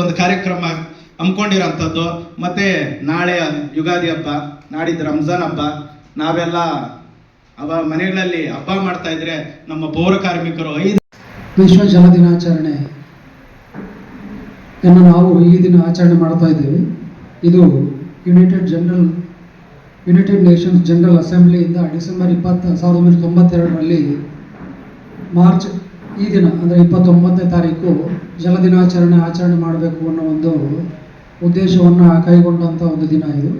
ಒಂದು ಕಾರ್ಯಕ್ರಮ ಹಮ್ಮಿಕೊಂಡಿರೋಂಥದ್ದು ಮತ್ತೆ ನಾಳೆ ಯುಗಾದಿ ಹಬ್ಬ, ನಾಡಿದ್ದು ರಂಜಾನ್ ಹಬ್ಬ. ನಾವೆಲ್ಲ ಅವ ಮನೆಗಳಲ್ಲಿ ಹಬ್ಬ ಮಾಡ್ತಾ ಇದ್ರೆ ನಮ್ಮ ಪೌರ ಕಾರ್ಮಿಕರು ಐದು ವಿಶ್ವ ಜಲ ದಿನಾಚರಣೆ ಅನ್ನು ನಾವು ಈ ದಿನ ಆಚರಣೆ ಮಾಡ್ತಾ ಇದ್ದೇವೆ. ಇದು united general united nations general ಅಸೆಂಬ್ಲಿಯಿಂದ December ಇಪ್ಪತ್ತು, ಸಾವಿರದ ಒಂಬೈನೂರ ತೊಂಬತ್ತೆರಡರಲ್ಲಿ ಮಾರ್ಚ್ ಈ ದಿನ, ಅಂದರೆ ಇಪ್ಪತ್ತೊಂಬತ್ತನೇ ತಾರೀಕು ಜಲ ದಿನಾಚರಣೆ ಆಚರಣೆ ಮಾಡಬೇಕು ಅನ್ನೋ ಒಂದು ಉದ್ದೇಶವನ್ನು ಕೈಗೊಂಡಂಥ ಒಂದು ದಿನ ಇದು.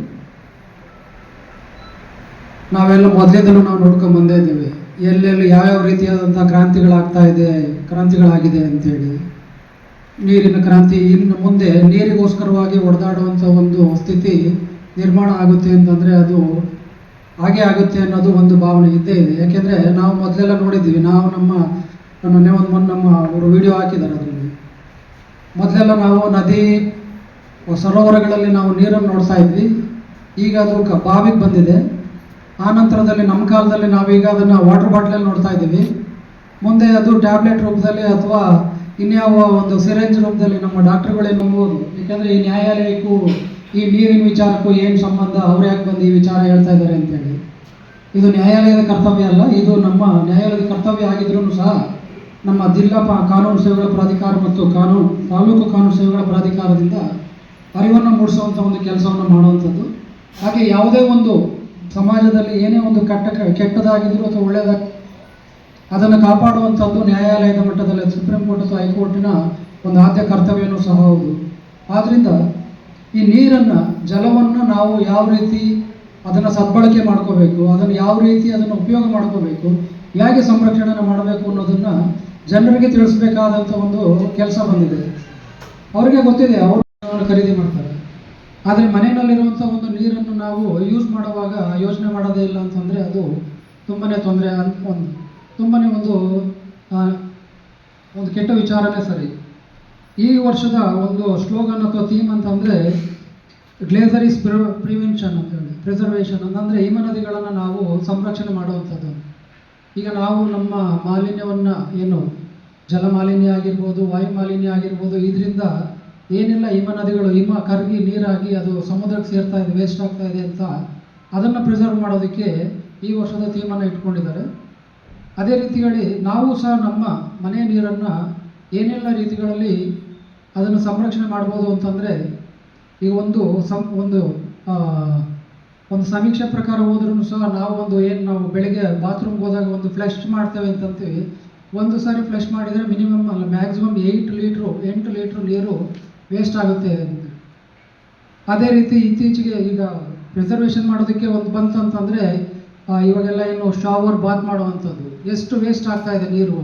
ನಾವೆಲ್ಲ ಮೊದಲಿಂದಲೂ ನಾವು ನೋಡ್ಕೊಂಡು ಬಂದೇ ಇದ್ದೇವೆ. ಎಲ್ಲೆಲ್ಲಿ ಯಾವ್ಯಾವ ರೀತಿಯಾದಂಥ ಕ್ರಾಂತಿಗಳಾಗ್ತಾ ಇದೆ, ಕ್ರಾಂತಿಗಳಾಗಿದೆ ಅಂತೇಳಿ. ನೀರಿನ ಕ್ರಾಂತಿ, ಇನ್ನು ಮುಂದೆ ನೀರಿಗೋಸ್ಕರವಾಗಿ ಒಡೆದಾಡುವಂಥ ಒಂದು ಸ್ಥಿತಿ ನಿರ್ಮಾಣ ಆಗುತ್ತೆ ಅಂತಂದರೆ ಅದು ಹಾಗೆ ಆಗುತ್ತೆ ಅನ್ನೋದು ಒಂದು ಭಾವನೆ ಇದ್ದೇ ಇದೆ. ಯಾಕೆಂದರೆ ನಾವು ಮೊದಲೆಲ್ಲ ನೋಡಿದ್ದೀವಿ, ನಾವು ನಮ್ಮ ಮೊನ್ನೆ ಒಂದು ಮೊನ್ನೆ ನಮ್ಮ ಅವರು ವಿಡಿಯೋ ಹಾಕಿದ್ದಾರೆ ಅದರಲ್ಲಿ. ಮೊದಲೆಲ್ಲ ನಾವು ನದಿ ಸರೋವರಗಳಲ್ಲಿ ನಾವು ನೀರನ್ನು ನೋಡ್ತಾ ಇದ್ವಿ. ಈಗ ಅದು ಕ- ಬಾವಿಗೆ ಬಂದಿದೆ. ಆ ನಂತರದಲ್ಲಿ ನಮ್ಮ ಕಾಲದಲ್ಲಿ ನಾವೀಗ ಅದನ್ನು ವಾಟರ್ ಬಾಟ್ಲಲ್ಲಿ ನೋಡ್ತಾ ಇದ್ದೀವಿ. ಮುಂದೆ ಅದು ಟ್ಯಾಬ್ಲೆಟ್ ರೂಪದಲ್ಲಿ ಅಥವಾ ಇನ್ಯಾವ ಒಂದು ಸಿರೆಂಜ್ ರೂಪದಲ್ಲಿ ನಮ್ಮ ಡಾಕ್ಟ್ರುಗಳೇ ನಂಬೋದು ಯಾಕಂದರೆ ಈ ನ್ಯಾಯಾಲಯಕ್ಕೂ, ಈ ನೀರಿನ ವಿಚಾರಕ್ಕೂ ಏನು ಸಂಬಂಧ, ಅವ್ರು ಯಾಕೆ ಬಂದು ಈ ವಿಚಾರ ಹೇಳ್ತಾ ಇದ್ದಾರೆ ಅಂತೇಳಿ. ಇದು ನ್ಯಾಯಾಲಯದ ಕರ್ತವ್ಯ ಅಲ್ಲ, ಇದು ನಮ್ಮ ನ್ಯಾಯಾಲಯದ ಕರ್ತವ್ಯ ಆಗಿದ್ರೂ ಸಹ ನಮ್ಮ ಜಿಲ್ಲಾ ಕಾನೂನು ಸೇವೆಗಳ ಪ್ರಾಧಿಕಾರ ಮತ್ತು ಕಾನೂನು ತಾಲೂಕು ಕಾನೂನು ಸೇವೆಗಳ ಪ್ರಾಧಿಕಾರದಿಂದ ಅರಿವನ್ನು ಮೂಡಿಸುವಂಥ ಒಂದು ಕೆಲಸವನ್ನು ಮಾಡುವಂಥದ್ದು. ಹಾಗೆ ಯಾವುದೇ ಒಂದು ಸಮಾಜದಲ್ಲಿ ಏನೇ ಒಂದು ಕೆಟ್ಟ ಕೆಟ್ಟದಾಗಿದ್ದರೂ ಅಥವಾ ಒಳ್ಳೆಯದಾಗ ಅದನ್ನು ಕಾಪಾಡುವಂಥದ್ದು ನ್ಯಾಯಾಲಯದ ಮಟ್ಟದಲ್ಲಿ ಸುಪ್ರೀಂ ಕೋರ್ಟ್ ಅಥವಾ ಹೈಕೋರ್ಟಿನ ಒಂದು ಆದ್ಯ ಕರ್ತವ್ಯನೂ ಸಹ ಹೌದು. ಆದ್ದರಿಂದ ಈ ನೀರನ್ನು, ಜಲವನ್ನು ನಾವು ಯಾವ ರೀತಿ ಅದನ್ನು ಸದ್ಬಳಕೆ ಮಾಡ್ಕೋಬೇಕು, ಅದನ್ನು ಯಾವ ರೀತಿ ಅದನ್ನು ಉಪಯೋಗ ಮಾಡ್ಕೋಬೇಕು, ಹೇಗೆ ಸಂರಕ್ಷಣೆ ಮಾಡಬೇಕು ಅನ್ನೋದನ್ನು ಜನರಿಗೆ ತಿಳಿಸ್ಬೇಕಾದಂಥ ಒಂದು ಕೆಲಸ ಬಂದಿದೆ. ಅವರಿಗೆ ಗೊತ್ತಿದೆ, ಅವರು ಖರೀದಿ ಮಾಡ್ತಾರೆ. ಆದರೆ ಮನೆಯಲ್ಲಿರುವಂಥ ಒಂದು ನೀರನ್ನು ನಾವು ಯೂಸ್ ಮಾಡುವಾಗ ಯೋಚನೆ ಮಾಡೋದೇ ಇಲ್ಲ ಅಂತಂದರೆ ಅದು ತುಂಬಾ ತೊಂದರೆ ಅಂತ ಒಂದು ತುಂಬಾ ಒಂದು ಒಂದು ಕೆಟ್ಟ ವಿಚಾರನೇ ಸರಿ. ಈ ವರ್ಷದ ಒಂದು ಸ್ಲೋಗನ್ ಅಥವಾ ಥೀಮ್ ಅಂತಂದರೆ ಗ್ಲೇಸರೀಸ್ ಪ್ರಿವೆನ್ಷನ್ ಅಂತೇಳಿ ಪ್ರಿಸರ್ವೇಷನ್ ಅಂತಂದರೆ ಹಿಮ ನದಿಗಳನ್ನು ನಾವು ಸಂರಕ್ಷಣೆ ಮಾಡುವಂಥದ್ದು ಈಗ ನಾವು ನಮ್ಮ ಮಾಲಿನ್ಯವನ್ನು ಏನು ಜಲ ಮಾಲಿನ್ಯ ಆಗಿರ್ಬೋದು ವಾಯು ಮಾಲಿನ್ಯ ಆಗಿರ್ಬೋದು, ಇದರಿಂದ ಏನೆಲ್ಲ ಹಿಮ ನದಿಗಳು, ಹಿಮ, ಕರಗಿ, ನೀರಾಗಿ ಅದು ಸಮುದ್ರಕ್ಕೆ ಸೇರ್ತಾ ಇದೆ ವೇಸ್ಟ್ ಆಗ್ತಾ ಇದೆ ಅಂತ ಅದನ್ನು ಪ್ರಿಸರ್ವ್ ಮಾಡೋದಕ್ಕೆ ಈ ವರ್ಷದ ಥೀಮನ್ನು ಇಟ್ಕೊಂಡಿದ್ದಾರೆ. ಅದೇ ರೀತಿಯಲ್ಲಿ ನಾವು ಸಹ ನಮ್ಮ ಮನೆಯ ನೀರನ್ನು ಏನೆಲ್ಲ ರೀತಿಗಳಲ್ಲಿ ಅದನ್ನು ಸಂರಕ್ಷಣೆ ಮಾಡ್ಬೋದು ಅಂತಂದರೆ ಈ ಒಂದು ಸಂ ಒಂದು ಒಂದು ಸಮೀಕ್ಷೆ ಪ್ರಕಾರ ಹೋದ್ರೂ ಸಹ ನಾವು ಒಂದು ಏನು ನಾವು ಬೆಳಿಗ್ಗೆ ಬಾತ್ರೂಮ್ಗೆ ಹೋದಾಗ ಒಂದು ಫ್ಲಶ್ ಮಾಡ್ತೇವೆ ಅಂತಂತೀವಿ. ಒಂದು ಸಾರಿ ಫ್ಲಶ್ ಮಾಡಿದರೆ ಮಿನಿಮಮ್ ಅಲ್ಲ ಮ್ಯಾಕ್ಸಿಮಮ್ ಏಯ್ಟ್ ಲೀಟ್ರು ಎಂಟು ಲೀಟ್ರ್ ನೀರು ವೇಸ್ಟ್ ಆಗುತ್ತೆ. ಅದೇ ರೀತಿ ಇತ್ತೀಚೆಗೆ ಈಗ ರಿಸರ್ವೇಷನ್ ಮಾಡೋದಕ್ಕೆ ಒಂದು ಬಂತು ಅಂತಂದರೆ ಇವಾಗೆಲ್ಲ ಏನು ಶಾವರ್ ಬಾತ್ ಮಾಡುವಂಥದ್ದು. ಎಷ್ಟು ವೇಸ್ಟ್ ಆಗ್ತಾ ಇದೆ ನೀರು?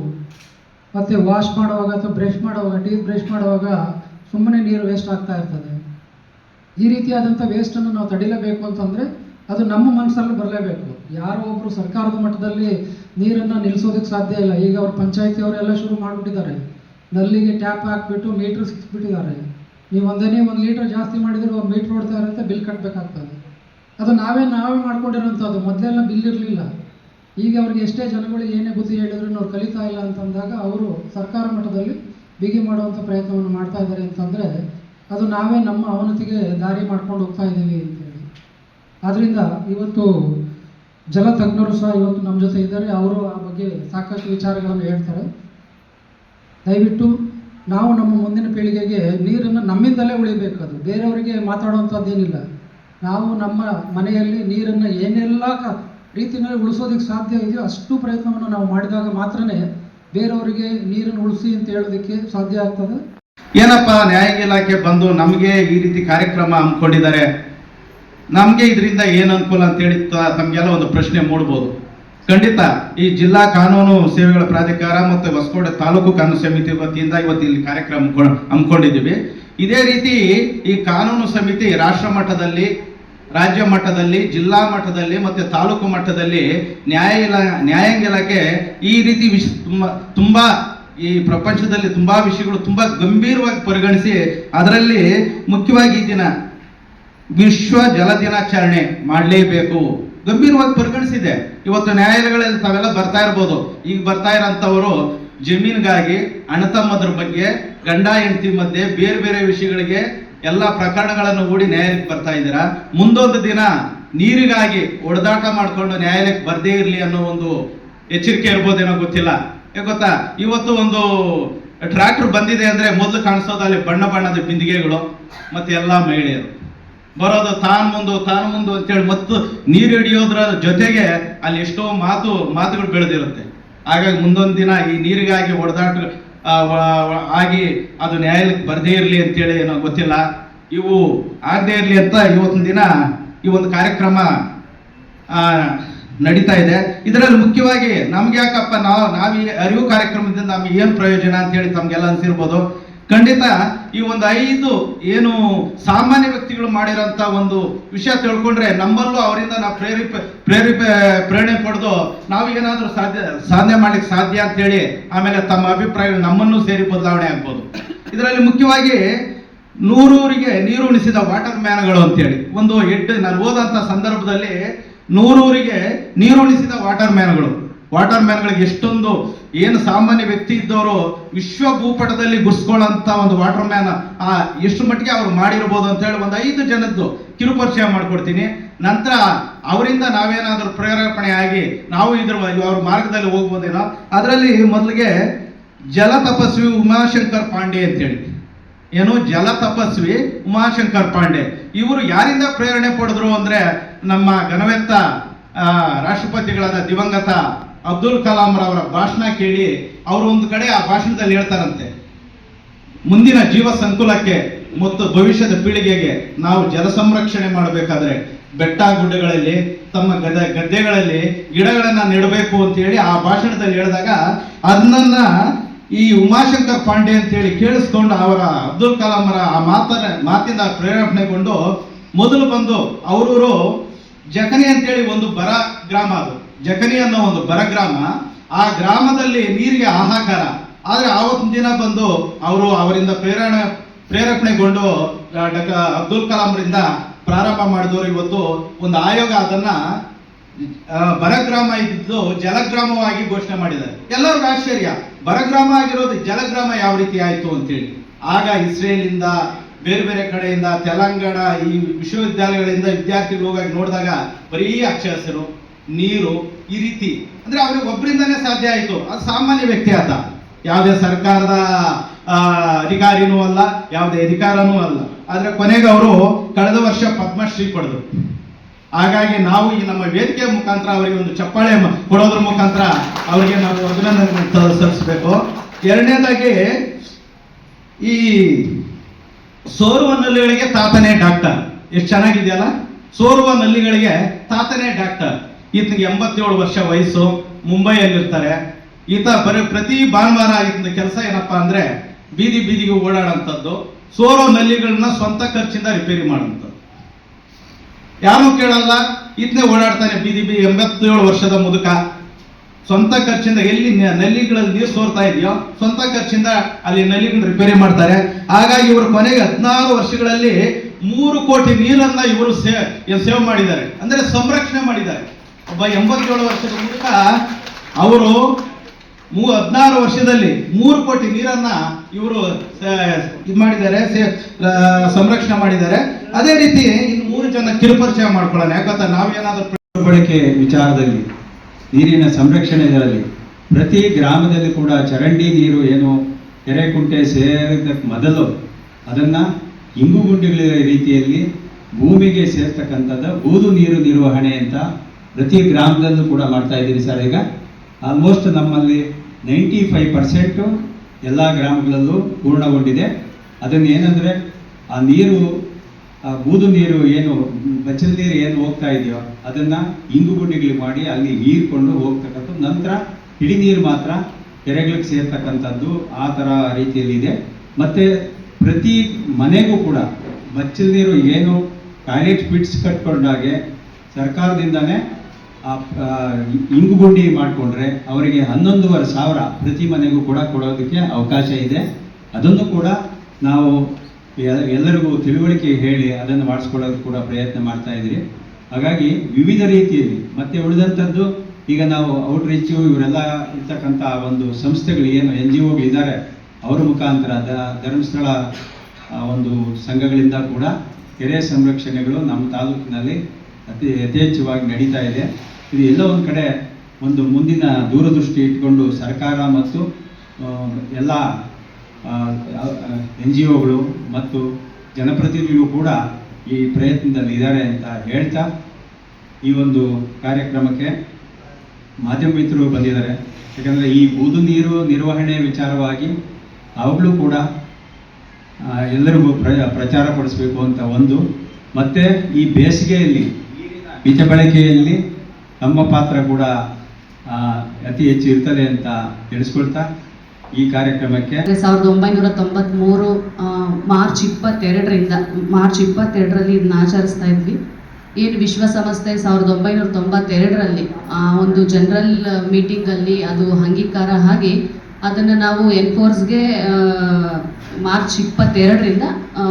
ಮತ್ತು ವಾಶ್ ಮಾಡುವಾಗ ಅಥವಾ ಬ್ರಷ್ ಮಾಡುವಾಗ ಟೀತ್ ಬ್ರಷ್ ಮಾಡುವಾಗ ಸುಮ್ಮನೆ ನೀರು ವೇಸ್ಟ್ ಆಗ್ತಾ ಇರ್ತದೆ. ಈ ರೀತಿಯಾದಂಥ ವೇಸ್ಟನ್ನು ನಾವು ತಡಿಲೇಬೇಕು ಅಂತಂದರೆ ಅದು ನಮ್ಮ ಮನಸ್ಸಲ್ಲಿ ಬರಲೇಬೇಕು. ಯಾರೋ ಒಬ್ಬರು ಸರ್ಕಾರದ ಮಟ್ಟದಲ್ಲಿ ನೀರನ್ನು ನಿಲ್ಲಿಸೋದಕ್ಕೆ ಸಾಧ್ಯ ಇಲ್ಲ. ಈಗ ಅವ್ರ ಪಂಚಾಯತಿಯವರೆಲ್ಲ ಶುರು ಮಾಡಿಬಿಟ್ಟಿದ್ದಾರೆ. ನಲ್ಲಿಗೆ ಟ್ಯಾಪ್ ಹಾಕಿಬಿಟ್ಟು ಮೀಟ್ರ್ ಸಿಕ್ಸ್ಬಿಟ್ಟಿದ್ದಾರೆ ನೀವು ಒಂದನೇ ಒಂದು ಲೀಟ್ರ್ ಜಾಸ್ತಿ ಮಾಡಿದರೆ ಅವ್ರು ಮೀಟ್ರ್ ಓಡ್ತಾರೆ ಅಂತ ಬಿಲ್ ಕಟ್ಟಬೇಕಾಗ್ತದೆ ಅದು ನಾವೇ ನಾವೇ ಮಾಡ್ಕೊಂಡಿರೋಂಥದ್ದು ಮೊದಲೆಲ್ಲ ಬಿಲ್ ಇರಲಿಲ್ಲ. ಈಗ ಅವ್ರಿಗೆ ಎಷ್ಟೇ ಜನಗಳಿಗೆ ಏನೇ ಬುದ್ಧಿ ಹೇಳಿದ್ರು ಅವ್ರು ಕಲಿತಾ ಇಲ್ಲ ಅಂತಂದಾಗ ಅವರು ಸರ್ಕಾರ ಮಟ್ಟದಲ್ಲಿ ಬಿಗಿ ಮಾಡುವಂಥ ಪ್ರಯತ್ನವನ್ನು ಮಾಡ್ತಾ ಇದ್ದಾರೆ ಅಂತಂದರೆ ಅದು ನಾವೇ ನಮ್ಮ ಅವನತಿಗೆ ದಾರಿ ಮಾಡ್ಕೊಂಡು ಹೋಗ್ತಾ ಇದ್ದೀವಿ ಅಂತೇಳಿ ಆದ್ದರಿಂದ ಇವತ್ತು ಜಲ ತಜ್ಞರು ಸಹ ಇವತ್ತು ನಮ್ಮ ಜೊತೆ ಇದ್ದಾರೆ. ಅವರು ಆ ಬಗ್ಗೆ ಸಾಕಷ್ಟು ವಿಚಾರಗಳನ್ನು ಹೇಳ್ತಾರೆ. ದಯವಿಟ್ಟು ನಾವು ನಮ್ಮ ಮುಂದಿನ ಪೀಳಿಗೆಗೆ ನೀರನ್ನು ನಮ್ಮಿಂದಲೇ ಉಳಿಬೇಕು ಅದು. ಬೇರೆಯವರಿಗೆ ಮಾತಾಡುವಂಥದ್ದೇನಿಲ್ಲ ನಾವು ನಮ್ಮ ಮನೆಯಲ್ಲಿ ನೀರನ್ನು ಏನೆಲ್ಲ ರೀತಿಯಲ್ಲಿ ಉಳಿಸೋದಕ್ಕೆ ಸಾಧ್ಯ ಇದೆಯೋ ಅಷ್ಟು ಪ್ರಯತ್ನವನ್ನು ನಾವು ಮಾಡಿದಾಗ ಮಾತ್ರನೇ ಬೇರೆಯವರಿಗೆ ನೀರನ್ನು ಉಳಿಸಿ ಅಂತ ಹೇಳೋದಕ್ಕೆ ಸಾಧ್ಯ ಆಗ್ತದೆ. ಏನಪ್ಪ ನ್ಯಾಯಾಂಗ ಇಲಾಖೆ ಬಂದು ನಮಗೆ ಈ ರೀತಿ ಕಾರ್ಯಕ್ರಮ ಹಮ್ಮಿಕೊಂಡಿದ್ದಾರೆ? ನಮಗೆ ಇದರಿಂದ ಏನು ಅನುಕೂಲ ಅಂತೇಳಿ ತಮಗೆಲ್ಲ ಒಂದು ಪ್ರಶ್ನೆ ಮೂಡ್ಬೋದು. ಖಂಡಿತ ಈ ಜಿಲ್ಲಾ ಕಾನೂನು ಸೇವೆಗಳ ಪ್ರಾಧಿಕಾರ ಮತ್ತು ಹೊಸಕೋಟೆ ತಾಲೂಕು ಕಾನೂನು ಸಮಿತಿ ವತಿಯಿಂದ ಇವತ್ತು ಇಲ್ಲಿ ಕಾರ್ಯಕ್ರಮ ಹಮ್ಮಿಕೊ- ಹಮ್ಮಿಕೊಂಡಿದ್ದೀವಿ. ಇದೇ ರೀತಿ ಈ ಕಾನೂನು ಸಮಿತಿ ರಾಷ್ಟ್ರ ಮಟ್ಟದಲ್ಲಿ, ರಾಜ್ಯ ಮಟ್ಟದಲ್ಲಿ, ಜಿಲ್ಲಾ ಮಟ್ಟದಲ್ಲಿ ಮತ್ತು ತಾಲೂಕು ಮಟ್ಟದಲ್ಲಿ ನ್ಯಾಯ ಇಲಾ, ನ್ಯಾಯಾಂಗ ಇಲಾಖೆ ಈ ರೀತಿ ವಿಶ್, ತುಂಬ ತುಂಬ ಈ ಪ್ರಪಂಚದಲ್ಲಿ ತುಂಬಾ ವಿಷಯಗಳು ತುಂಬಾ ಗಂಭೀರವಾಗಿ ಪರಿಗಣಿಸಿ ಅದರಲ್ಲಿ ಮುಖ್ಯವಾಗಿ ಈ ದಿನ ವಿಶ್ವ ಜಲ ದಿನಾಚರಣೆ ಮಾಡಲೇಬೇಕು. ಗಂಭೀರವಾಗಿ ಪರಿಗಣಿಸಿದೆ. ಇವತ್ತು ನ್ಯಾಯಾಲಯಗಳಲ್ಲಿ ತಾವೆಲ್ಲ ಬರ್ತಾ ಇರ್ಬೋದು. ಈಗ ಬರ್ತಾ ಇರೋಂಥವರು ಜಮೀನಿಗಾಗಿ ಅಣ್ಣತಮ್ಮದ್ರ ಬಗ್ಗೆ, ಗಂಡ, ಹೆಂಡತಿ ಮಧ್ಯೆ ಬೇರೆ ಬೇರೆ ವಿಷಯಗಳಿಗೆ ಎಲ್ಲ ಪ್ರಕರಣಗಳನ್ನು ಹೂಡಿ ನ್ಯಾಯಾಲಯಕ್ಕೆ ಬರ್ತಾ ಇದ್ದೀರಾ? ಮುಂದೊಂದು ದಿನ ನೀರಿಗಾಗಿ ಒಡೆದಾಟ ಮಾಡಿಕೊಂಡು ನ್ಯಾಯಾಲಯಕ್ಕೆ ಬರ್ದೇ ಇರಲಿ ಅನ್ನೋ ಒಂದು ಎಚ್ಚರಿಕೆ ಇರ್ಬೋದೇನೋ ಗೊತ್ತಿಲ್ಲ. ಯಾಕೆ ಗೊತ್ತಾ? ಇವತ್ತು ಒಂದು ಟ್ರ್ಯಾಕ್ಟರ್ ಬಂದಿದೆ ಅಂದ್ರೆ ಮೊದಲು ಕಾಣಿಸೋದು ಅಲ್ಲಿ ಬಣ್ಣ ಬಣ್ಣದ ಬಿಂದಿಗೆಗಳು, ಮತ್ತೆ ಎಲ್ಲ ಮಹಿಳೆಯರು. ಬರೋದು ತಾನು ಮುಂದು ತಾನು ಮುಂದು ಅಂತೇಳಿ ಮತ್ತು ನೀರು ಹಿಡಿಯೋದ್ರ ಜೊತೆಗೆ ಅಲ್ಲಿ ಎಷ್ಟೋ ಮಾತು, ಮಾತುಗಳು ಬೆಳೆದಿರುತ್ತೆ. ಹಾಗಾಗಿ ಮುಂದೊಂದು ದಿನ ಈ ನೀರಿಗಾಗಿ ಹೊಡೆದಾಟ ಆಗಿ ಅದು ನ್ಯಾಯಾಲಯಕ್ಕೆ ಬರದೇ ಇರಲಿ ಅಂತೇಳಿ ಏನೋ ಗೊತ್ತಿಲ್ಲ. ಇವು ಆಗದೇ ಇರಲಿ ಅಂತ ಇವತ್ತಿನ ದಿನ ಈ ಒಂದು ಕಾರ್ಯಕ್ರಮ ನಡೀತಾ ಇದೆ. ಇದರಲ್ಲಿ ಮುಖ್ಯವಾಗಿ ನಮ್ಗೆ ಯಾಕಪ್ಪ ನಾವು ನಾವು ಈ ಅರಿವು ಕಾರ್ಯಕ್ರಮದಿಂದ ನಮ್ಗೆ ಏನು ಪ್ರಯೋಜನ ಅಂತ ಹೇಳಿ ತಮ್ಗೆಲ್ಲ ಅನ್ಸಿರ್ಬೋದು. ಖಂಡಿತ ಈ ಒಂದು ಐದು ಏನು ಸಾಮಾನ್ಯ ವ್ಯಕ್ತಿಗಳು ಮಾಡಿರೋಂಥ ಒಂದು ವಿಷಯ ತಿಳ್ಕೊಂಡ್ರೆ ನಮ್ಮಲ್ಲೂ ಅವರಿಂದ ನಾವು ಪ್ರೇರಿಪ ಪ್ರೇರಿಪ ಪ್ರೇರಣೆ ಪಡೆದು ನಾವು ಏನಾದರೂ ಸಾಧ್ಯ ಸಾಧನೆ ಮಾಡ್ಲಿಕ್ಕೆ ಸಾಧ್ಯ ಅಂತೇಳಿ ಆಮೇಲೆ ತಮ್ಮ ಅಭಿಪ್ರಾಯ ನಮ್ಮನ್ನು ಸೇರಿ ಬದಲಾವಣೆ ಆಗ್ಬೋದು. ಇದರಲ್ಲಿ ಮುಖ್ಯವಾಗಿ ನೂರೂರಿಗೆ ನೀರು ಉಣಿಸಿದ ವಾಟರ್ ಮ್ಯಾನ್ಗಳು ಅಂತೇಳಿ ಒಂದು ಎಡ್ ನಾನು ಓದಂತ ಸಂದರ್ಭದಲ್ಲಿ ನೂರೂರಿಗೆ ನೀರು ಉಣಿಸಿದ ವಾಟರ್ ಮ್ಯಾನ್ಗಳು. ವಾಟರ್ ಮ್ಯಾನ್ಗಳಿಗೆ ಎಷ್ಟೊಂದು ಏನು ಸಾಮಾನ್ಯ ವ್ಯಕ್ತಿ ಇದ್ದವರು ವಿಶ್ವ ಭೂಪಟದಲ್ಲಿ ಗುರ್ಸ್ಕೊಳ್ಳೋಂಥ ಒಂದು ವಾಟರ್ ಮ್ಯಾನ್, ಆ, ಎಷ್ಟು ಮಟ್ಟಿಗೆ ಅವ್ರು ಮಾಡಿರ್ಬೋದು ಅಂತ ಹೇಳಿ ಒಂದು ಐದು ಜನದ್ದು ಕಿರುಪರಿಚಯ ಮಾಡ್ಕೊಡ್ತೀನಿ. ನಂತರ ಅವರಿಂದ ನಾವೇನಾದರೂ ಪ್ರೇರೇಪಣೆ ಆಗಿ ನಾವು ಇದ್ರ ಅವ್ರ ಮಾರ್ಗದಲ್ಲಿ ಹೋಗ್ಬೋದೇನೋ, ಅದರಲ್ಲಿ ಮೊದಲಿಗೆ ಜಲ ತಪಸ್ವಿ ಉಮಾಶಂಕರ್ ಪಾಂಡೆ ಅಂತೇಳಿ. ಏನು ಜಲ ತಪಸ್ವಿ ಉಮಾಶಂಕರ್ ಪಾಂಡೆ. ಇವರು ಯಾರಿಂದ ಪ್ರೇರಣೆ ಪಡೆದ್ರು ಅಂದ್ರೆ ನಮ್ಮ ಘನವೆತ್ತ ರಾಷ್ಟ್ರಪತಿಗಳಾದ ದಿವಂಗತ ಅಬ್ದುಲ್ ಕಲಾಂ ರವರ ಭಾಷಣ ಕೇಳಿ ಅವರು ಒಂದು ಕಡೆ ಆ ಭಾಷಣದಲ್ಲಿ ಹೇಳ್ತಾರಂತೆ, ಮುಂದಿನ ಜೀವ ಸಂಕುಲಕ್ಕೆ ಮತ್ತು ಭವಿಷ್ಯದ ಪೀಳಿಗೆಗೆ ನಾವು ಜಲ ಸಂರಕ್ಷಣೆ ಮಾಡಬೇಕಾದ್ರೆ ಬೆಟ್ಟ ಗುಡ್ಡಗಳಲ್ಲಿ, ತಮ್ಮ ಗದ್ದೆ ಗದ್ದೆಗಳಲ್ಲಿ ಗಿಡಗಳನ್ನ ನೆಡಬೇಕು ಅಂತ ಹೇಳಿ ಆ ಭಾಷಣದಲ್ಲಿ ಹೇಳಿದಾಗ ಅದನ್ನ ಈ ಉಮಾಶಂಕರ್ ಪಾಂಡೆ ಅಂತ ಹೇಳಿ ಕೇಳಿಸ್ಕೊಂಡು ಅವರ ಅಬ್ದುಲ್ ಕಲಾಂರ ಆ ಮಾತನ್ನ, ಮಾತಿಂದ ಪ್ರೇರೇಪಣೆಗೊಂಡು ಮೊದಲು ಬಂದು ಅವರೂರು ಜಕನಿ ಅಂತೇಳಿ ಒಂದು ಬರ ಗ್ರಾಮ ಅದು. ಜಕನಿ ಅನ್ನೋ ಒಂದು ಬರ ಗ್ರಾಮ. ಆ ಗ್ರಾಮದಲ್ಲಿ ನೀರಿಗೆ ಹಾಹಾಕಾರ. ಆದ್ರೆ ಆವತ್ತಿನ ದಿನ ಬಂದು ಅವರು ಅವರಿಂದ ಪ್ರೇರಣೆ, ಪ್ರೇರೇಪಣೆಗೊಂಡು ಅಬ್ದುಲ್ ಕಲಾಂರಿಂದ ಪ್ರಾರಂಭ ಮಾಡಿದವರು ಇವತ್ತು ಒಂದು ಆಯೋಗ ಅದನ್ನ ಬರಗ್ರಾಮ ಇದ್ದು ಜಲಗ್ರಾಮವಾಗಿ ಘೋಷಣೆ ಮಾಡಿದ್ದಾರೆ. ಎಲ್ಲರಿಗೂ ಆಶ್ಚರ್ಯ ಬರಗ್ರಾಮ ಆಗಿರೋದು ಜಲಗ್ರಾಮ ಯಾವ ರೀತಿ ಆಯ್ತು ಅಂತೇಳಿ. ಆಗ ಇಸ್ರೇಲಿಂದ ಬೇರೆ ಬೇರೆ ಕಡೆಯಿಂದ ತೆಲಂಗಾಣ, ಈ ವಿಶ್ವವಿದ್ಯಾಲಯಗಳಿಂದ ವಿದ್ಯಾರ್ಥಿಗಳು ಹೋಗಿ ನೋಡಿದಾಗ ಬರೀ ಅಕ್ಷರಸ್ಥರು ನೀರು, ಈ ರೀತಿ. ಅಂದ್ರೆ ಅವ್ರಿಗೆ ಒಬ್ಬರಿಂದನೇ ಸಾಧ್ಯ ಆಯಿತು. ಅದು ಸಾಮಾನ್ಯ ವ್ಯಕ್ತಿ ಆತ ಯಾವುದೇ ಸರ್ಕಾರದ ಅಧಿಕಾರಿನೂ ಅಲ್ಲ, ಯಾವುದೇ ಅಧಿಕಾರನೂ ಅಲ್ಲ. ಆದ್ರೆ ಕೊನೆಗೆ ಅವರು ಕಳೆದ ವರ್ಷ ಪದ್ಮಶ್ರೀ ಪಡೆದರು. ಹಾಗಾಗಿ ನಾವು ಈ ನಮ್ಮ ವೇದಿಕೆ ಮುಖಾಂತರ ಅವರಿಗೆ ಒಂದು ಚಪ್ಪಾಳೆ ಕೊಡೋದ್ರ ಮುಖಾಂತರ ಅವರಿಗೆ ನಾವು ಅಭಿನಂದನೆ ಸಲ್ಲಿಸಬೇಕು. ಎರಡನೇದಾಗಿ ಈ ಸೋರುವ ನಲ್ಲಿಗಳಿಗೆ ತಾತನೇ ಡಾಕ್ಟರ್. ಎಷ್ಟು ಚೆನ್ನಾಗಿದೆಯಲ್ಲ? ಸೋರುವ ನಲ್ಲಿಗಳಿಗೆ ತಾತನೇ ಡಾಕ್ಟರ್. ಈತನಿಗೆ ಎಂಬತ್ತೇಳು ವರ್ಷ ವಯಸ್ಸು, ಮುಂಬೈಯಲ್ಲಿರ್ತಾರೆ. ಈತ ಬರೀ ಪ್ರತಿ ಭಾನುವಾರ ಈತನ ಕೆಲಸ ಏನಪ್ಪಾ ಅಂದ್ರೆ ಬೀದಿ ಬೀದಿಗೆ ಓಡಾಡೋಂಥದ್ದು ಸೋರೋ ನಲ್ಲಿಗಳನ್ನ ಸ್ವಂತ ಖರ್ಚಿಂದ ರಿಪೇರಿ ಮಾಡುವಂಥದ್ದು ಯಾರು ಕೇಳಲ್ಲ? ಈತನೇ ಓಡಾಡ್ತಾನೆ ಬೀದಿ ಬೀದಿ ಎಂಬತ್ತೇಳು ವರ್ಷದ ಮುದುಕ. ಸ್ವಂತ ಖರ್ಚಿಂದ ಎಲ್ಲಿ ನಲ್ಲಿಗಳಲ್ಲಿ ನೀರು ಸೋರ್ತಾ ಇದೆಯೋ, ಸ್ವಂತ ಖರ್ಚಿಂದ ಅಲ್ಲಿ ನಲ್ಲಿಗಳನ್ನ ರಿಪೇರಿ ಮಾಡ್ತಾರೆ. ಹಾಗಾಗಿ ಇವರು ಕೊನೆಗೆ ಹದಿನಾರು ವರ್ಷಗಳಲ್ಲಿ ಮೂರು ಕೋಟಿ ನೀರನ್ನ ಇವರು ಸೇವ್ ಮಾಡಿದ್ದಾರೆ. ಅಂದ್ರೆ ಸಂರಕ್ಷಣೆ ಮಾಡಿದ್ದಾರೆ. ಒಬ್ಬ ಎಂಬತ್ತೇಳು ವರ್ಷದ ಮೂಲಕ ಅವರು ಮೂ, ಹದಿನಾರು ವರ್ಷದಲ್ಲಿ ಮೂರು ಕೋಟಿ ನೀರನ್ನ ಇವರು ಇದು ಮಾಡಿದ್ದಾರೆ ಸಂರಕ್ಷಣೆ ಮಾಡಿದ್ದಾರೆ. ಅದೇ ರೀತಿ ಇನ್ನು ಮೂರು ಜನ ಕಿರುಪರಿಚಯ ಮಾಡ್ಕೊಳ್ಳೋಣ. ಯಾಕಂತ ನಾವೇನಾದ್ರೂ ಬಳಕೆ ವಿಚಾರದಲ್ಲಿ ನೀರಿನ ಸಂರಕ್ಷಣೆಗಳಲ್ಲಿ ಪ್ರತಿ ಗ್ರಾಮದಲ್ಲಿ ಕೂಡ ಚರಂಡಿ ನೀರು ಏನು ಕೆರೆಕುಂಟೆ ಸೇರಿದಕ್ಕೆ ಮೊದಲು ಅದನ್ನು ಇಂಗುಗುಂಡಿಗಳ ರೀತಿಯಲ್ಲಿ ಭೂಮಿಗೆ ಸೇರ್ತಕ್ಕಂಥದ್ದು ಬೂದು ನೀರು ನಿರ್ವಹಣೆ ಅಂತ ಪ್ರತಿ ಗ್ರಾಮದಲ್ಲೂ ಕೂಡ ಮಾಡ್ತಾ ಇದ್ದೀವಿ ಸರ್. ಈಗ ಆಲ್ಮೋಸ್ಟ್ ನಮ್ಮಲ್ಲಿ ನೈಂಟಿ ಫೈವ್ ಪರ್ಸೆಂಟು ಎಲ್ಲ ಗ್ರಾಮಗಳಲ್ಲೂ ಪೂರ್ಣಗೊಂಡಿದೆ. ಅದನ್ನು ಏನಂದರೆ ಆ ನೀರು ಬೂದು ನೀರು ಏನು, ಬಚ್ಚಲ ನೀರು ಏನು ಹೋಗ್ತಾ ಇದೆಯೋ ಅದನ್ನ ಇಂಗುಗುಂಡಿಗಳು ಮಾಡಿ ಅಲ್ಲಿ ಹೀರ್ಕೊಂಡು ಹೋಗ್ತಕ್ಕಂಥದ್ದು ನಂತರ ಹಿಡಿ ನೀರು ಮಾತ್ರ ಕೆರೆಗಳಿಗೆ ಸೇರ್ತಕ್ಕಂಥದ್ದು ಆ ಥರ ರೀತಿಯಲ್ಲಿದೆ. ಮತ್ತೆ ಪ್ರತಿ ಮನೆಗೂ ಕೂಡ ಬಚ್ಚಲ ನೀರು ಏನು ಟಾಯ್ಲೆಟ್ ಫಿಟ್ಸ್ ಕಟ್ಕೊಂಡಾಗೆ ಸರ್ಕಾರದಿಂದನೇ ಆ ಇಂಗು ಇಂಗುಗುಂಡಿ ಮಾಡಿಕೊಂಡ್ರೆ ಅವರಿಗೆ ಹನ್ನೊಂದುವರೆ ಸಾವಿರ ಪ್ರತಿ ಮನೆಗೂ ಕೂಡ ಕೊಡೋದಕ್ಕೆ ಅವಕಾಶ ಇದೆ. ಅದನ್ನು ಕೂಡ ನಾವು ಎಲ್ಲರಿಗೂ ತಿಳುವಳಿಕೆ ಹೇಳಿ ಅದನ್ನು ಮಾಡಿಸ್ಕೊಳ್ಳೋದು ಕೂಡ ಪ್ರಯತ್ನ ಮಾಡ್ತಾ ಇದ್ದೀರಿ. ಹಾಗಾಗಿ ವಿವಿಧ ರೀತಿಯಲ್ಲಿ ಮತ್ತೆ ಉಳಿದಂಥದ್ದು ಈಗ ನಾವು ಔಟ್ರೀಚು ಇವರೆಲ್ಲ ಇರ್ತಕ್ಕಂಥ ಒಂದು ಸಂಸ್ಥೆಗಳು ಏನು ಎನ್ ಜಿ ಒಗಳಿದ್ದಾರೆ ಅವರ ಮುಖಾಂತರ ದ ಧರ್ಮಸ್ಥಳ ಒಂದು ಸಂಘಗಳಿಂದ ಕೂಡ ಕೆರೆ ಸಂರಕ್ಷಣೆಗಳು ನಮ್ಮ ತಾಲೂಕಿನಲ್ಲಿ ಅತಿ ಯಥೇಚ್ಛವಾಗಿ ನಡೀತಾ ಇದೆ. ಇದು ಎಲ್ಲೋ ಒಂದು ಕಡೆ ಒಂದು ಮುಂದಿನ ದೂರದೃಷ್ಟಿ ಇಟ್ಕೊಂಡು ಸರ್ಕಾರ ಮತ್ತು ಎಲ್ಲ ಎನ್ ಜಿ ಒಗಳು ಮತ್ತು ಜನಪ್ರತಿನಿಧಿಗಳು ಕೂಡ ಈ ಪ್ರಯತ್ನದಲ್ಲಿ ಇದ್ದಾರೆ ಅಂತ ಹೇಳ್ತಾ ಈ ಒಂದು ಕಾರ್ಯಕ್ರಮಕ್ಕೆ ಮಾಧ್ಯಮ ಮಿತ್ರರು ಬಂದಿದ್ದಾರೆ. ಯಾಕಂದರೆ ಈ ಬೂದು ನೀರು ನಿರ್ವಹಣೆ ವಿಚಾರವಾಗಿ ಅವುಗಳು ಕೂಡ ಎಲ್ಲರಿಗೂ ಪ್ರ, ಪ್ರಚಾರ ಪಡಿಸಬೇಕು ಅಂತ ಒಂದು. ಮತ್ತೆ ಈ ಬೇಸಿಗೆಯಲ್ಲಿ ಮಿತ ಬಳಕೆಯಲ್ಲಿ ನಮ್ಮ ಪಾತ್ರ ಕೂಡ ಅತಿ ಹೆಚ್ಚು ಇರ್ತದೆ ಅಂತ ತಿಳಿಸ್ಕೊಳ್ತಾ ಈ ಕಾರ್ಯಕ್ರಮಕ್ಕೆ? ಸಾವಿರದ ಒಂಬೈನೂರ ತೊಂಬತ್ಮೂರು ಮೂರು ಮಾರ್ಚ್ ಇಪ್ಪತ್ತೆರಡರಿಂದ, ಮಾರ್ಚ್ ಇಪ್ಪತ್ತೆರಡರಲ್ಲಿ ಇದನ್ನ ಆಚರಿಸ್ತಾ ಇದ್ವಿ. ಏನು ವಿಶ್ವಸಂಸ್ಥೆ ಸಾವಿರದ ಒಂಬೈನೂರ ತೊಂಬತ್ತೆರಡರಲ್ಲಿ, ಆ, ಒಂದು ಜನರಲ್ ಮೀಟಿಂಗಲ್ಲಿ ಅದು ಅಂಗೀಕಾರ ಆಗಿ ಅದನ್ನ ನಾವು ಎನ್ಫೋರ್ಸ್ಗೆ ಮಾರ್ಚ್ ಇಪ್ಪತ್ತೆರಡರಿಂದ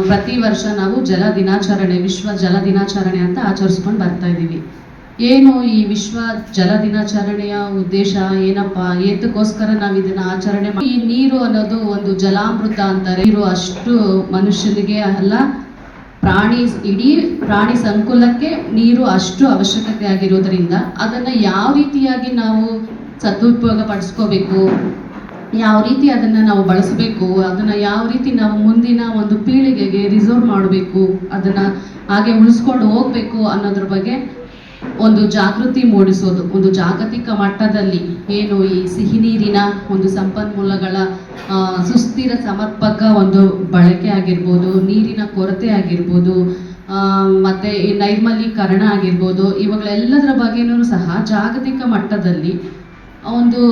ಪ್ರತಿ ವರ್ಷ ನಾವು ಜಲ ದಿನಾಚರಣೆ, ವಿಶ್ವ ಜಲ ದಿನಾಚರಣೆ ಅಂತ ಆಚರಿಸ್ಕೊಂಡು ಬರ್ತಾ ಇದ್ದೀವಿ. ಏನು ಈ ವಿಶ್ವ ಜಲ ದಿನಾಚರಣೆಯ ಉದ್ದೇಶ ಏನಪ್ಪ? ಏತಕ್ಕೋಸ್ಕರ ನಾವು ಇದನ್ನ ಆಚರಣೆ ಈ ನೀರು ಅನ್ನೋದು ಒಂದು ಜಲಾಮೃತ ಅಂತಾರೆ. ನೀರು ಅಷ್ಟು ಮನುಷ್ಯನಿಗೆ ಅಲ್ಲ, ಪ್ರಾಣಿ ಇಡೀ ಪ್ರಾಣಿ ಸಂಕುಲಕ್ಕೆ ನೀರು ಅಷ್ಟು ಅವಶ್ಯಕತೆ ಆಗಿರೋದ್ರಿಂದ ಅದನ್ನ ಯಾವ ರೀತಿಯಾಗಿ ನಾವು ಸದುಪಯೋಗ ಪಡಿಸ್ಕೋಬೇಕು, ಯಾವ ರೀತಿ ಅದನ್ನ ನಾವು ಬಳಸಬೇಕು, ಅದನ್ನ ಯಾವ ರೀತಿ ನಾವು ಮುಂದಿನ ಒಂದು ಪೀಳಿಗೆಗೆ ರಿಸರ್ವ್ ಮಾಡಬೇಕು, ಅದನ್ನ ಹಾಗೆ ಉಳಿಸ್ಕೊಂಡು ಹೋಗ್ಬೇಕು ಅನ್ನೋದ್ರ ಬಗ್ಗೆ ಒಂದು ಜಾಗೃತಿ ಮೂಡಿಸೋದು, ಒಂದು ಜಾಗತಿಕ ಮಟ್ಟದಲ್ಲಿ ಏನು ಈ ಸಿಹಿ ನೀರಿನ ಒಂದು ಸಂಪನ್ಮೂಲಗಳ ಸುಸ್ಥಿರ ಸಮರ್ಪಕ ಒಂದು ಬಳಕೆ ಆಗಿರ್ಬೋದು, ನೀರಿನ ಕೊರತೆ ಆಗಿರ್ಬೋದು ಮತ್ತು ಈ ನೈರ್ಮಲೀಕರಣ ಆಗಿರ್ಬೋದು, ಇವುಗಳೆಲ್ಲದರ ಬಗ್ಗೆನೂ ಸಹ ಜಾಗತಿಕ ಮಟ್ಟದಲ್ಲಿ ಒಂದು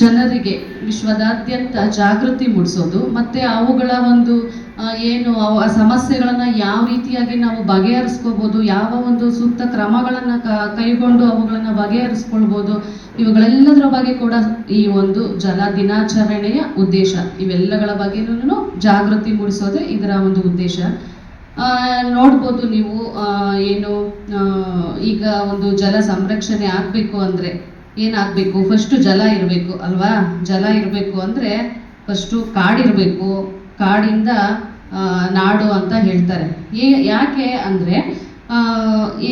ಜನರಿಗೆ ವಿಶ್ವದಾದ್ಯಂತ ಜಾಗೃತಿ ಮೂಡಿಸೋದು, ಮತ್ತು ಅವುಗಳ ಒಂದು ಏನು ಆ ಸಮಸ್ಯೆಗಳನ್ನ ಯಾವ ರೀತಿಯಾಗಿ ನಾವು ಬಗೆಹರಿಸ್ಕೋಬಹುದು ಯಾವ ಒಂದು ಸೂಕ್ತ ಕ್ರಮಗಳನ್ನ ಕೈಗೊಂಡು ಅವುಗಳನ್ನ ಬಗೆಹರಿಸ್ಕೊಳ್ಬೋದು, ಇವುಗಳೆಲ್ಲದರ ಬಗ್ಗೆ ಕೂಡ ಈ ಒಂದು ಜಲ ದಿನಾಚರಣೆಯ ಉದ್ದೇಶ. ಇವೆಲ್ಲಗಳ ಬಗ್ಗೆನೂ ಜಾಗೃತಿ ಮೂಡಿಸೋದೇ ಇದರ ಒಂದು ಉದ್ದೇಶ. ನೋಡ್ಬೋದು ನೀವು ಏನು ಈಗ ಒಂದು ಜಲ ಸಂರಕ್ಷಣೆ ಆಗಬೇಕು ಅಂದರೆ ಏನಾಗಬೇಕು? ಫಸ್ಟು ಜಲ ಇರಬೇಕು ಅಲ್ವಾ? ಜಲ ಇರಬೇಕು ಅಂದರೆ ಫಸ್ಟು ಕಾಡಿರಬೇಕು. ಕಾಡಿಂದ ನಾಡು ಅಂತ ಹೇಳ್ತಾರೆ. ಏ, ಯಾಕೆ ಅಂದರೆ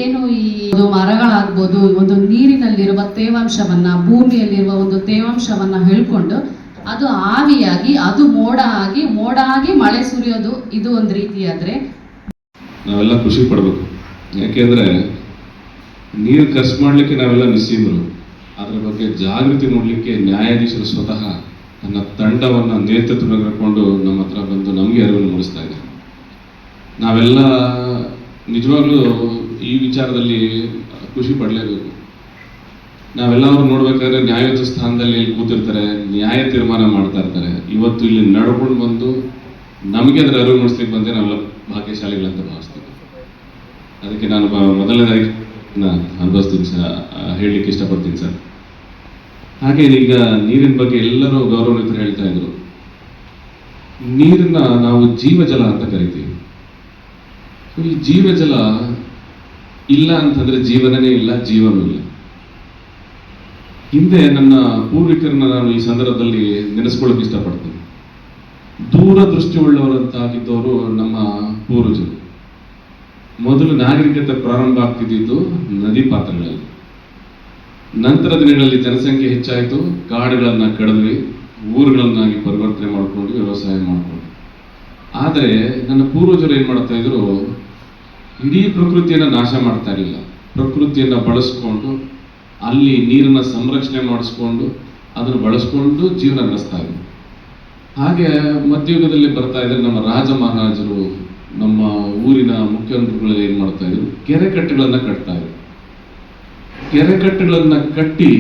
ಏನು ಈ ಒಂದು ಮರಗಳಾಗ್ಬೋದು ಒಂದು ನೀರಿನಲ್ಲಿರುವ ತೇವಾಂಶವನ್ನ, ಭೂಮಿಯಲ್ಲಿರುವ ಒಂದು ತೇವಾಂಶವನ್ನ ಹೇಳ್ಕೊಂಡು, ಅದು ಆವಿಯಾಗಿ, ಅದು ಮೋಡ ಆಗಿ ಮೋಡ ಆಗಿ ಮಳೆ ಸುರಿಯೋದು ಇದು ಒಂದು ರೀತಿಯಾದ್ರೆ ನಾವೆಲ್ಲ ಖುಷಿ ಪಡಬೇಕು. ಯಾಕೆಂದ್ರೆ ನೀರು ಖರ್ಚು ಮಾಡಲಿಕ್ಕೆ ನಾವೆಲ್ಲ ನಿಸ್ಸೀಮರು. ಅದರ ಬಗ್ಗೆ ಜಾಗೃತಿ ಮೂಡಲಿಕ್ಕೆ ನ್ಯಾಯಾಧೀಶರು ಸ್ವತಃ ತನ್ನ ತಂಡವನ್ನು ನೇತೃತ್ವ ಕರ್ಕೊಂಡು ನಮ್ಮ ಹತ್ರ ಬಂದು ನಮಗೆ ಅರಿವನ್ನು ಮೂಡಿಸ್ತಾ ಇದೆ ನಾವೆಲ್ಲ ನಿಜವಾಗ್ಲೂ ಈ ವಿಚಾರದಲ್ಲಿ ಖುಷಿ ಪಡಲೇಬೇಕು. ನಾವೆಲ್ಲರೂ ನೋಡ್ಬೇಕಾದ್ರೆ ನ್ಯಾಯಯುತ ಸ್ಥಾನದಲ್ಲಿ ಕೂತಿರ್ತಾರೆ, ನ್ಯಾಯ ತೀರ್ಮಾನ ಮಾಡ್ತಾ ಇರ್ತಾರೆ. ಇವತ್ತು ಇಲ್ಲಿ ನಡ್ಕೊಂಡು ಬಂದು ನಮಗೆ ಅದರ ಅರಿವು ಮೂಡಿಸ್ಲಿಕ್ಕೆ ಬಂದೆ ನಾವೆಲ್ಲ ಭಾಗ್ಯಶಾಲಿಗಳಂತ ಭಾವಿಸ್ತೀವಿ. ಅದಕ್ಕೆ ನಾನು ಮೊದಲನೇದಾಗಿ ಅನುಭವಿಸ್ತೀನಿ ಸರ್ ಹೇಳಲಿಕ್ಕೆ ಇಷ್ಟಪಡ್ತೀನಿ ಸರ್. ಹಾಗೆ ಈಗ ನೀರಿನ ಬಗ್ಗೆ ಎಲ್ಲರೂ ಗೌರವಾನ್ವಿತರು ಹೇಳ್ತಾ ಇದ್ರು. ನೀರನ್ನ ನಾವು ಜೀವಜಲ ಅಂತ ಕರಿತೀವಿ. ಈ ಜೀವಜಲ ಇಲ್ಲ ಅಂತಂದ್ರೆ ಜೀವನನೇ ಇಲ್ಲ, ಜೀವನೂ ಇಲ್ಲ. ಹಿಂದೆ ನನ್ನ ಪೂರ್ವಿಕರನ್ನ ನಾನು ಈ ಸಂದರ್ಭದಲ್ಲಿ ನೆನೆಸ್ಕೊಳ್ಳೋಕೆ ಇಷ್ಟಪಡ್ತೀನಿ. ದೂರದೃಷ್ಟಿ ಉಳ್ಳವರಂತಾಗಿದ್ದವರು ನಮ್ಮ ಪೂರ್ವಜರು. ಮೊದಲು ನಾಗರಿಕತೆ ಪ್ರಾರಂಭ ಆಗ್ತಿದ್ದಿದ್ದು ನದಿ ಪಾತ್ರಗಳಲ್ಲಿ. ನಂತರ ದಿನಗಳಲ್ಲಿ ಜನಸಂಖ್ಯೆ ಹೆಚ್ಚಾಯಿತು. ಕಾಡುಗಳನ್ನು ಕಡಿದ್ವಿ. ಊರುಗಳನ್ನಾಗಿ ಪರಿವರ್ತನೆ ಮಾಡಿಕೊಂಡು ವ್ಯವಸಾಯ ಮಾಡಿಕೊಂಡು. ಆದರೆ ನನ್ನ ಪೂರ್ವಜರು ಏನು ಮಾಡ್ತಾ ಇದ್ರು, ಇಡೀ ಪ್ರಕೃತಿಯನ್ನು ನಾಶ ಮಾಡ್ತಾ ಇರಲಿಲ್ಲ. ಪ್ರಕೃತಿಯನ್ನು ಬಳಸ್ಕೊಂಡು, ಅಲ್ಲಿ ನೀರನ್ನು ಸಂರಕ್ಷಣೆ ಮಾಡಿಸ್ಕೊಂಡು, ಅದನ್ನು ಬಳಸ್ಕೊಂಡು ಜೀವನ ನಡೆಸ್ತಾ ಇದ್ರು ಹಾಗೆ ಮಧ್ಯಯುಗದಲ್ಲಿ ಬರ್ತಾ ಇದ್ರೆ ನಮ್ಮ ರಾಜ ಮಹಾರಾಜರು ನಮ್ಮ ಊರಿನ ಮುಖ್ಯಮಂತ್ರಿಗಳು ಏನು ಮಾಡ್ತಾ ಇದ್ರು? ಕೆರೆ ಕಟ್ಟೆಗಳನ್ನು ಕಟ್ತಾ ಇದ್ರು. ಕೆರೆ ಕಟ್ಟೆಗಳನ್ನ ಕಟ್ಟಿ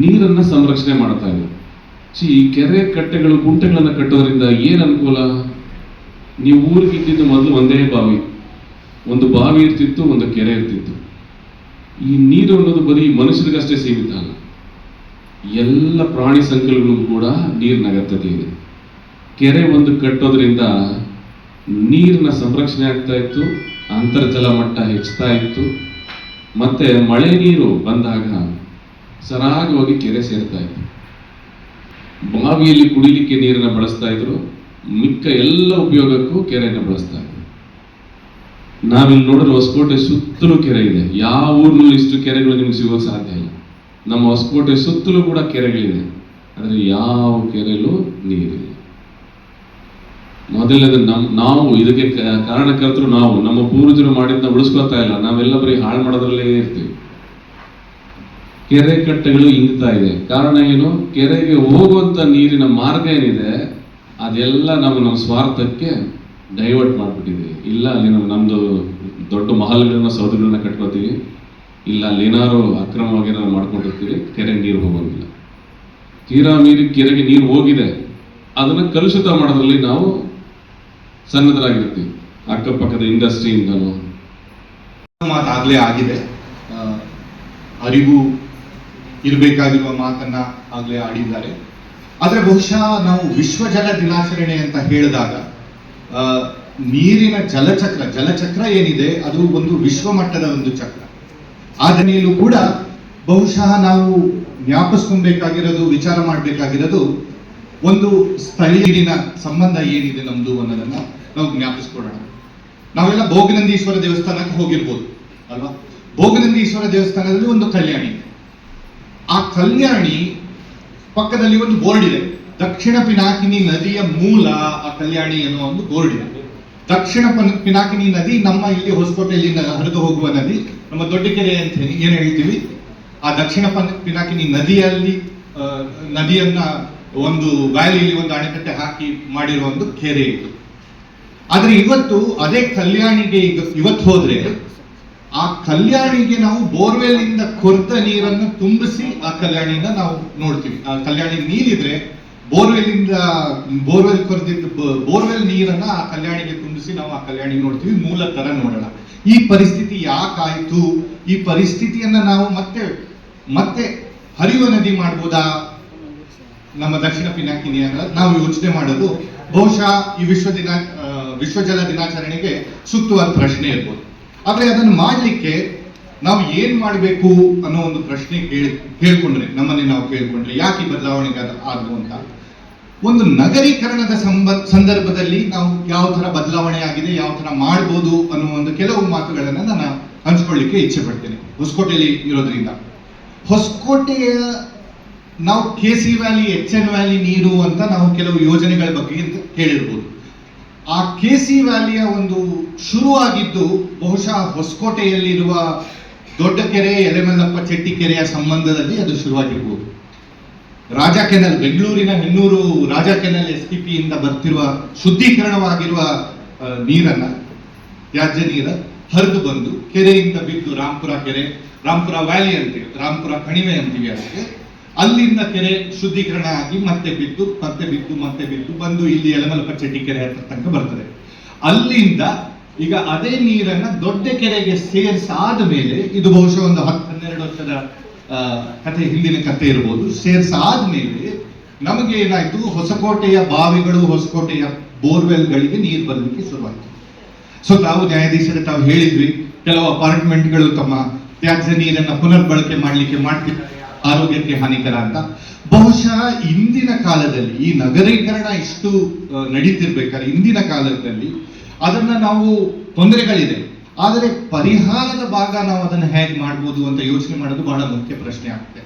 ನೀರನ್ನ ಸಂರಕ್ಷಣೆ ಮಾಡ್ತಾ ಇದೆ ಸಿ ಈ ಕೆರೆ ಕಟ್ಟೆಗಳು ಗುಂಟೆಗಳನ್ನ ಕಟ್ಟೋದ್ರಿಂದ ಏನ್ ಅನುಕೂಲ? ನೀವು ಊರಿಗೆ ಇದ್ದಿದ್ದು ಮೊದಲು ಒಂದೇ ಬಾವಿ. ಒಂದು ಬಾವಿ ಇರ್ತಿತ್ತು, ಒಂದು ಕೆರೆ ಇರ್ತಿತ್ತು. ಈ ನೀರು ಅನ್ನೋದು ಬರೀ ಮನುಷ್ಯರಿಗಷ್ಟೇ ಸೀಮಿತ ಅಲ್ಲ. ಎಲ್ಲ ಪ್ರಾಣಿ ಸಂಕುಲಗಳಿಗೂ ಕೂಡ ನೀರಿನ ಅಗತ್ಯತೆ ಇದೆ. ಕೆರೆ ಒಂದು ಕಟ್ಟೋದ್ರಿಂದ ನೀರಿನ ಸಂರಕ್ಷಣೆ ಆಗ್ತಾ ಇತ್ತು, ಅಂತರ್ಜಲ ಮಟ್ಟ ಹೆಚ್ಚುತ್ತಾ ಇತ್ತು. ಮತ್ತೆ ಮಳೆ ನೀರು ಬಂದಾಗ ಸರಾಗಿ ಹೋಗಿ ಕೆರೆ ಸೇರ್ತಾ ಇತ್ತು ಬಾವಿಯಲ್ಲಿ ಕುಡಿಲಿಕ್ಕೆ ನೀರನ್ನ ಬಳಸ್ತಾ ಇದ್ರು. ಮಿಕ್ಕ ಎಲ್ಲ ಉಪಯೋಗಕ್ಕೂ ಕೆರೆಯನ್ನು ಬಳಸ್ತಾ ಇದ್ರು ನಾವಿಲ್ಲಿ ನೋಡಿದ್ರೆ ಹೊಸಕೋಟೆ ಸುತ್ತಲೂ ಕೆರೆ ಇದೆ. ಯಾವ ಊರಿನಲ್ಲೂ ಇಷ್ಟು ಕೆರೆಗಳು ನಿಮ್ಗೆ ಸಿಗೋಕೆ ಸಾಧ್ಯ ಇಲ್ಲ. ನಮ್ಮ ಹೊಸಕೋಟೆ ಸುತ್ತಲೂ ಕೂಡ ಕೆರೆಗಳಿದೆ. ಆದರೆ ಯಾವ ಕೆರೆಯಲ್ಲೂ ನೀರಿಲ್ಲ. ಮೊದಲನೇದು ನಮ್, ನಾವು, ಇದಕ್ಕೆ ಕಾರಣಕರ್ತರು ನಾವು, ನಮ್ಮ ಪೂರ್ವಜರು ಮಾಡಿದ್ನ ಉಳಿಸ್ಕೊಳ್ತಾ ಇಲ್ಲ. ನಾವೆಲ್ಲ ಬರೀ ಹಾಳು ಮಾಡೋದ್ರಲ್ಲೇ ಇರ್ತೀವಿ. ಕೆರೆ ಕಟ್ಟೆಗಳು ಇಂಗ್ತಾ ಇದೆ. ಕಾರಣ ಏನು? ಕೆರೆಗೆ ಹೋಗುವಂತ ನೀರಿನ ಮಾರ್ಗ ಏನಿದೆ? ಅದೆಲ್ಲ ನಮ್ಮ ನಮ್ಮ ಸ್ವಾರ್ಥಕ್ಕೆ ಡೈವರ್ಟ್ ಮಾಡ್ಬಿಟ್ಟಿದೆ ಇಲ್ಲ, ಅಲ್ಲಿ ನಾವು ನಮ್ಮದು ದೊಡ್ಡ ಮಹಲ್ಗಳನ್ನ ಸೌಧಗಳನ್ನ ಕಟ್ಕೋತೀವಿ ಇಲ್ಲ, ಅಲ್ಲಿ ಏನಾದ್ರು ಅಕ್ರಮವಾಗಿ ಏನಾದ್ರು ಮಾಡ್ಕೊಂಡಿರ್ತೀವಿ. ಕೆರೆಗೆ ನೀರು ಹೋಗೋದಿಲ್ಲ. ತೀರಾ ಮೀರಿ ಕೆರೆಗೆ ನೀರು ಹೋಗಿದೆ. ಅದನ್ನ ಕಲುಷಿತ ಮಾಡೋದ್ರಲ್ಲಿ ನಾವು ಸನ್ನದ್ಧರಾಗಿರ್ತೀವಿ. ಅಕ್ಕಪಕ್ಕದ ಇಂಡಸ್ಟ್ರಿಯಿಂದನೂ ಮಾತಾಗಲೇ ಆಗಿದೆ. ಅರಿವು ಇರಬೇಕಾಗಿರುವ ಮಾತನ್ನ ಆಗಲೇ ಆಡಿದ್ದಾರೆ. ಆದರೆ ಬಹುಶಃ ನಾವು ವಿಶ್ವ ಜಲ ದಿನಾಚರಣೆ ಅಂತ ಹೇಳಿದಾಗ ನೀರಿನ ಜಲಚಕ್ರ ಜಲಚಕ್ರ ಏನಿದೆ, ಅದು ಒಂದು ವಿಶ್ವ ಮಟ್ಟದ ಒಂದು ಚಕ್ರ. ಆದನೆಯಲ್ಲೂ ಕೂಡ ಬಹುಶಃ ನಾವು ಜ್ಞಾಪಿಸ್ಕೊಬೇಕಾಗಿರೋದು ವಿಚಾರ ಮಾಡಬೇಕಾಗಿರೋದು ಒಂದು ಸ್ಥಳೀಯ ಸಂಬಂಧ ಏನಿದೆ ನಮ್ದು ಅನ್ನೋದನ್ನ ನಾವು ಜ್ಞಾಪಿಸ್ಕೊಳ್ಳೋಣ. ನಾವೆಲ್ಲ ಭೋಗನಂದೀಶ್ವರ ದೇವಸ್ಥಾನಕ್ಕೆ ಹೋಗಿರ್ಬೋದು, ಅಲ್ವಾ? ಭೋಗನಂದೀಶ್ವರ ದೇವಸ್ಥಾನದಲ್ಲಿ ಒಂದು ಕಲ್ಯಾಣಿ. ಆ ಕಲ್ಯಾಣಿ ಪಕ್ಕದಲ್ಲಿ ಒಂದು ಬೋರ್ಡ್ ಇದೆ. ದಕ್ಷಿಣ ಪಿನಾಕಿನಿ ನದಿಯ ಮೂಲ ಆ ಕಲ್ಯಾಣಿ ಅನ್ನೋ ಒಂದು ಬೋರ್ಡ್ ಇದೆ. ದಕ್ಷಿಣ ಪನ್- ಪಿನಾಕಿನಿ ನದಿ ನಮ್ಮ ಇಲ್ಲಿ ಹೊಸಕೋಟೆಯಲ್ಲಿ ಹರಿದು ಹೋಗುವ ನದಿ. ನಮ್ಮ ದೊಡ್ಡಕೆರೆ ಅಂತ ಏನು ಹೇಳ್ತೀವಿ? ಆ ದಕ್ಷಿಣ ಪನ್- ಪಿನಾಕಿನಿ ನದಿಯಲ್ಲಿ ನದಿಯನ್ನ ಒಂದು ವ್ಯಾಲಿಯಲ್ಲಿ ಒಂದು ಅಣೆಕಟ್ಟೆ ಹಾಕಿ ಮಾಡಿರುವ ಒಂದು ಕೆರೆ ಇದು. ಆದ್ರೆ ಇವತ್ತು ಅದೇ ಕಲ್ಯಾಣಿಗೆ ಈಗ ಇವತ್ತು ಹೋದ್ರೆ ಆ ಕಲ್ಯಾಣಿಗೆ ನಾವು ಬೋರ್ವೆಲ್ ಇಂದ ಕೊರ್ತ ನೀರನ್ನು ತುಂಬಿಸಿ ಆ ಕಲ್ಯಾಣಿಯಿಂದ ನಾವು ನೋಡ್ತೀವಿ. ಆ ಕಲ್ಯಾಣಿ ನೀರಿದ್ರೆ ಬೋರ್ವೆಲ್ ಇಂದ ಬೋರ್ವೆಲ್ ಕೊರೆದಿದ್ದ ಬೋರ್ವೆಲ್ ನೀರನ್ನ ಆ ಕಲ್ಯಾಣಿಗೆ ತುಂಬಿಸಿ ನಾವು ಆ ಕಲ್ಯಾಣಿ ನೋಡ್ತೀವಿ. ಮೂಲ ತರ ನೋಡೋಣ. ಈ ಪರಿಸ್ಥಿತಿ ಯಾಕಾಯ್ತು? ಈ ಪರಿಸ್ಥಿತಿಯನ್ನ ನಾವು ಮತ್ತೆ ಮತ್ತೆ ಹರಿಯುವ ನದಿ ಮಾಡ್ಬೋದಾ? ನಮ್ಮ ದಕ್ಷಿಣ ಪಿನಾಕಿನಿಯನ್ನ ನಾವು ಯೋಚನೆ ಮಾಡೋದು. ಬಹುಶಃ ಈ ವಿಶ್ವ ದಿನ ಆ, ವಿಶ್ವ ಜಲ ದಿನಾಚರಣೆಗೆ ಸೂಕ್ತವಾದ ಪ್ರಶ್ನೆ ಇರ್ಬೋದು. ಆದರೆ ಅದನ್ನು ಮಾಡಲಿಕ್ಕೆ ನಾವು ಏನ್ ಮಾಡಬೇಕು ಅನ್ನೋ ಒಂದು ಪ್ರಶ್ನೆ ಕೇಳಿ ಕೇಳ್ಕೊಂಡ್ರೆ ನಮ್ಮನ್ನೇ ನಾವು ಕೇಳ್ಕೊಂಡ್ರೆ ಯಾಕೆ ಬದಲಾವಣೆ ಆದ್ವು ಅಂತ? ಒಂದು ನಗರೀಕರಣದ ಸಂಬ ಸಂದರ್ಭದಲ್ಲಿ ನಾವು ಯಾವ ತರ ಬದಲಾವಣೆ ಆಗಿದೆ ಯಾವ ತರ ಮಾಡ್ಬೋದು ಅನ್ನೋ ಒಂದು ಕೆಲವು ಮಾತುಗಳನ್ನು ನಾನು ಹಂಚ್ಕೊಳ್ಳಿಕ್ಕೆ ಇಚ್ಛೆ ಪಡ್ತೇನೆ. ಹೊಸಕೋಟೆಯಲ್ಲಿ ಇರೋದ್ರಿಂದ. ಹೊಸಕೋಟೆಯ ನಾವು K C valley H N valley ನೀರು ಅಂತ ನಾವು ಕೆಲವು ಯೋಜನೆಗಳ ಬಗ್ಗೆ ಕೇಳಿರ್ಬೋದು. ಆ ಕೆ ಸಿ ವ್ಯಾಲಿಯ ಒಂದು ಶುರುವಾಗಿದ್ದು ಬಹುಶಃ ಹೊಸಕೋಟೆಯಲ್ಲಿರುವ ದೊಡ್ಡ ಕೆರೆ, ಎಲೆಮಲ್ಲಪ್ಪ ಚೆಟ್ಟಿ ಕೆರೆಯ ಸಂಬಂಧದಲ್ಲಿ ಅದು ಶುರುವಾಗಿರ್ಬೋದು. ರಾಜ ಕೆನಲ್, ಬೆಂಗಳೂರಿನ Hennur Raja canal S P ಇಂದ ಬರ್ತಿರುವ ಶುದ್ಧೀಕರಣವಾಗಿರುವ ನೀರನ್ನ, ತ್ಯಾಜ್ಯ ನೀರ ಹರಿದು ಬಂದು ಕೆರೆಯಿಂದ ಬಿದ್ದು ರಾಂಪುರ ಕೆರೆ ರಾಂಪುರ ವ್ಯಾಲಿ ಅಂತೀವಿ ರಾಂಪುರ ಕಣಿವೆ ಅಂತೀವಿ ಅದಕ್ಕೆ. ಅಲ್ಲಿಂದ ಕೆರೆ ಶುದ್ಧೀಕರಣ ಆಗಿ ಮತ್ತೆ ಬಿದ್ದು ಮತ್ತೆ ಬಿದ್ದು ಮತ್ತೆ ಬಿದ್ದು ಬಂದು ಇಲ್ಲಿ ಯಲಮಲಪ ಚಟ್ಟಿ ಕೆರೆ ಹತ್ರ ತನಕ ಬರ್ತದೆ. ಅಲ್ಲಿಂದ ಈಗ ಅದೇ ನೀರನ್ನ ದೊಡ್ಡ ಕೆರೆಗೆ ಸೇರ್ಸಾದ ಮೇಲೆ, ಇದು ಬಹುಶಃ ಒಂದು ಹತ್ತು ಹನ್ನೆರಡು ವರ್ಷದ ಕಥೆ, ಹಿಂದಿನ ಕಥೆ ಇರ್ಬೋದು, ಸೇರ್ಸಾದ ಮೇಲೆ ನಮಗೆ ಏನಾಯ್ತು ಹೊಸಕೋಟೆಯ ಬಾವಿಗಳು, ಹೊಸಕೋಟೆಯ ಬೋರ್ವೆಲ್ಗಳಿಗೆ ನೀರು ಬರಲಿಕ್ಕೆ ಶುರುವಾಯಿತು. ಸೊ ತಾವು ನ್ಯಾಯಾಧೀಶರು, ತಾವು ಹೇಳಿದ್ವಿ ಕೆಲವು ಅಪಾರ್ಟ್ಮೆಂಟ್ಗಳು ತಮ್ಮ ತ್ಯಾಜ್ಯ ನೀರನ್ನ ಪುನರ್ಬಳಕೆ ಮಾಡಲಿಕ್ಕೆ ಮಾಡ್ತಿದ್ದಾರೆ. ಆರೋಗ್ಯಕ್ಕೆ ಹಾನಿಕರ ಅಂತ. ಬಹುಶಃ ಇಂದಿನ ಕಾಲದಲ್ಲಿ, ಈ ನಗರೀಕರಣ ಇಷ್ಟು ನಡೀತಿರ್ಬೇಕಾದ್ರೆ ಇಂದಿನ ಕಾಲದಲ್ಲಿ ಅದನ್ನ ನಾವು ತೊಂದರೆಗಳಿದೆ. ಆದರೆ ಪರಿಹಾರದ ಭಾಗ ನಾವು ಅದನ್ನ ಹೇಗೆ ಮಾಡ್ಬೋದು ಅಂತ ಯೋಚನೆ ಮಾಡೋದು ಬಹಳ ಮುಖ್ಯ ಪ್ರಶ್ನೆ ಆಗ್ತದೆ.